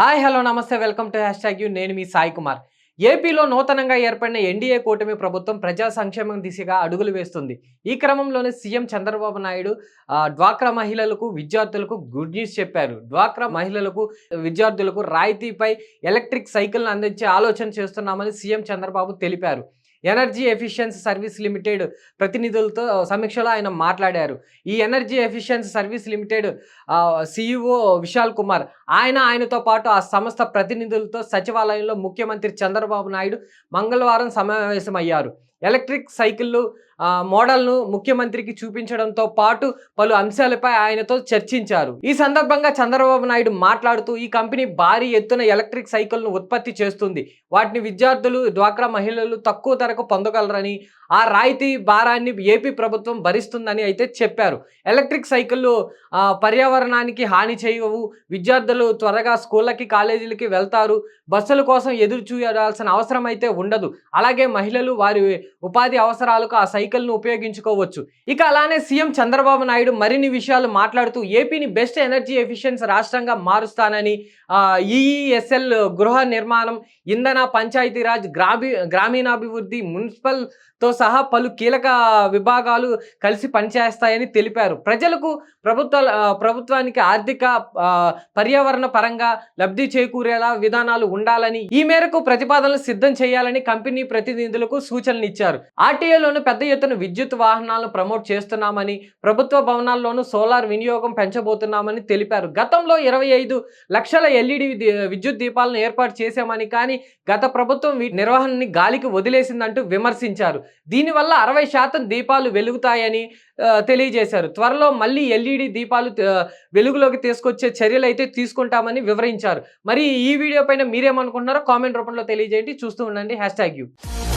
Hi hello నమస్తే welcome to hash tag you. నేను మీ సాయి కుమార్. ఏపీలో నూతనంగా ఏర్పడిన ఎన్డీఏ కూటమి ప్రభుత్వం ప్రజా సంక్షేమం దిశగా అడుగులు వేస్తుంది. ఈ క్రమంలోనే సీఎం చంద్రబాబు నాయుడు డ్వాక్రా మహిళలకు విద్యార్థులకు గుడ్ న్యూస్ చెప్పారు. డ్వాక్రా మహిళలకు విద్యార్థులకు రాయితీపై ఎలక్ట్రిక్ సైకిల్ను అందించే ఆలోచన చేస్తున్నామని సీఎం చంద్రబాబు తెలిపారు. ఎనర్జీ ఎఫిషియన్సీ సర్వీస్ లిమిటెడ్ ప్రతినిధులతో సమీక్షలో ఆయన మాట్లాడారు. ఈ energy efficiency service limited CEO Vishal Kumar ఆయన ఆయనతో పాటు ఆ సంస్థ ప్రతినిధులతో సచివాలయంలో ముఖ్యమంత్రి చంద్రబాబు నాయుడు మంగళవారం సమావేశమయ్యారు. ఎలక్ట్రిక్ సైకిళ్ళు మోడల్ను ముఖ్యమంత్రికి చూపించడంతో పాటు పలు అంశాలపై ఆయనతో చర్చించారు. ఈ సందర్భంగా చంద్రబాబు నాయుడు మాట్లాడుతూ ఈ కంపెనీ భారీ ఎత్తున ఎలక్ట్రిక్ సైకిల్ను ఉత్పత్తి చేస్తుంది. వాటిని విద్యార్థులు డ్వాక్రా మహిళలు తక్కువ ధరకు పొందగలరని ఆ రాయితీ భారాన్ని ఏపీ ప్రభుత్వం భరిస్తుందని అయితే చెప్పారు. ఎలక్ట్రిక్ సైకిళ్ళు పర్యావరణానికి హాని చేయవు. విద్యార్థులు త్వరగా స్కూళ్ళకి కాలేజీలకి వెళ్తారు. బస్సుల కోసం ఎదురు చూడాల్సిన అవసరం అయితే ఉండదు. అలాగే మహిళలు వారి ఉపాధి అవసరాలకు ఆ సైకిల్ను ఉపయోగించుకోవచ్చు. ఇక అలానే సీఎం చంద్రబాబు నాయుడు మరిన్ని విషయాలు మాట్లాడుతూ ఏపీని బెస్ట్ ఎనర్జీ ఎఫిషియన్స్ రాష్ట్రంగా మారుస్తానని ఈఈఎస్ఎల్ గృహ నిర్మాణం ఇంధన పంచాయతీరాజ్ గ్రామీ గ్రామీణాభివృద్ధి మున్సిపల్తో సహా పలు కీలక విభాగాలు కలిసి పనిచేస్తాయని తెలిపారు. ప్రజలకు ప్రభుత్వ ప్రభుత్వానికి ఆర్థిక పర్యావరణ పరంగా లబ్ధి చేకూరేలా విధానాలు ఉండాలని ఈ మేరకు ప్రతిపాదనలు సిద్ధం చేయాలని కంపెనీ ప్రతినిధులకు సూచనలు ఇచ్చారు. ఆర్టీఏలోను పెద్ద ఎత్తున విద్యుత్ వాహనాలను ప్రమోట్ చేస్తున్నామని ప్రభుత్వ భవనాల్లోనూ సోలార్ వినియోగం పెంచబోతున్నామని తెలిపారు. గతంలో ఇరవై ఐదు లక్షల ఎల్ఈడి విద్యుత్ దీపాలను ఏర్పాటు చేశామని కానీ గత ప్రభుత్వం నిర్వహణని గాలికి వదిలేసిందంటూ విమర్శించారు. దీనివల్ల అరవై శాతం దీపాలు వెలుగుతాయని తెలియజేశారు. త్వరలో మళ్ళీ ఎల్ఈడి దీపాలు వెలుగులోకి తీసుకొచ్చే చర్యలు అయితే తీసుకుంటామని వివరించారు. మరి ఈ వీడియో పైన మీరేమనుకుంటున్నారో కామెంట్ రూపంలో తెలియజేయండి. చూస్తూ ఉండండి. Hash tag you.